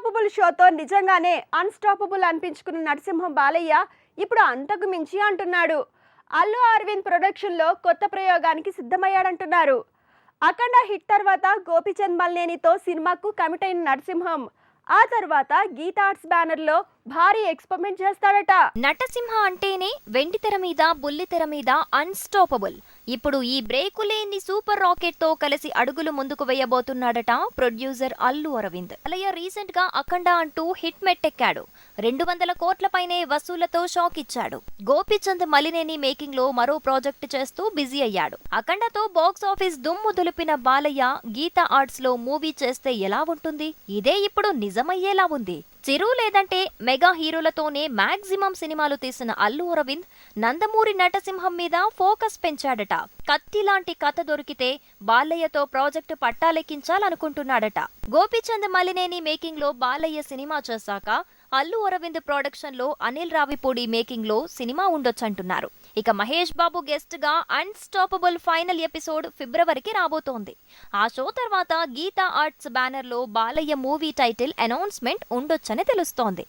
Unstoppable షోతో నిజంగానే unstoppable అనిపించుకున్న Narasimham Balayya ఇప్పుడు అంతకు మించి అంటున్నాడు. అల్లు అరవింద్ ప్రొడక్షన్లో కొత్త ప్రయోగానికి సిద్ధమయ్యాడంటున్నారు. అఖండ హిట్ తర్వాత గోపిచంద్ మల్లేనితో సినిమాకు కమిట్ అయిన నరసింహం ఆ తర్వాత గీత ఆర్ట్స్ బ్యానర్లో భారీ ఎక్స్పెరిమెంట్ చేస్తాడట. నటసింహ అంటేనే వెండితెర మీద బుల్లితెర మీద అన్స్టాపబుల్ ఇప్పుడు ఈ బ్రేకు లేని సూపర్ రాకెట్తో కలిసి అడుగులు ముందుకు వేయబోతున్నాడట ప్రొడ్యూసర్ అల్లు అరవింద్. అలయ రీసెంట్గా అఖండ అంటూ హిట్ మెట్టెక్కాడు. రెండు వందల కోట్ల పైనే వసూలతో షాక్ ఇచ్చాడు. గోపిచంద్ మలినేని మేకింగ్లో మరో ప్రాజెక్ట్ చేస్తూ బిజీ అయ్యాడు. అఖండతో బాక్స్ ఆఫీస్ దుమ్ము దులిపిన బాలయ్య గీతా ఆర్ట్స్లో మూవీ చేస్తే ఎలా ఉంటుంది? ఇదే ఇప్పుడు నిజమయ్యేలా ఉంది. చిరు లేదంటే మెగా హీరోలతోనే మాక్సిమం సినిమాలు తీసిన అల్లు అరవింద్ నందమూరి నటసింహం మీద ఫోకస్ పెంచాడట. కత్తి లాంటి కథ దొరికితే బాలయ్యతో ప్రాజెక్టు పట్టాలెక్కించాలనుకుంటున్నాడట. గోపీచంద్ మలినేని మేకింగ్లో బాలయ్య సినిమా చేశాక అల్లు అరవింద్ ప్రొడక్షన్లో అనిల్ రావిపూడి మేకింగ్లో సినిమా ఉండొచ్చంటున్నారు. ఇక మహేష్ బాబు గెస్ట్గా అన్స్టాపబుల్ ఫైనల్ ఎపిసోడ్ ఫిబ్రవరికి రాబోతోంది. ఆ షో తర్వాత గీతా ఆర్ట్స్ బ్యానర్లో బాలయ్య మూవీ టైటిల్ అనౌన్స్మెంట్ ఉండొచ్చని తెలుస్తోంది.